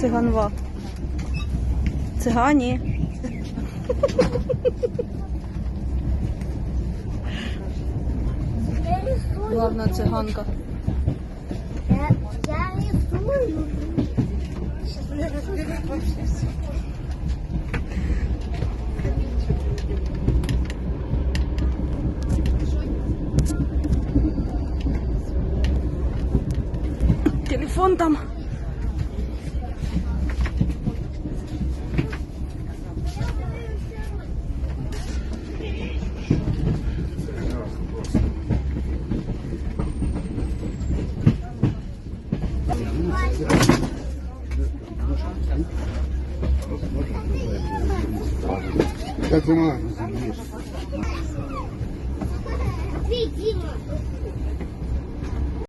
Циганва. Цигані. Главна циганка. Я, рисую. Телефон там. Как ты можешь? Ты, Дима.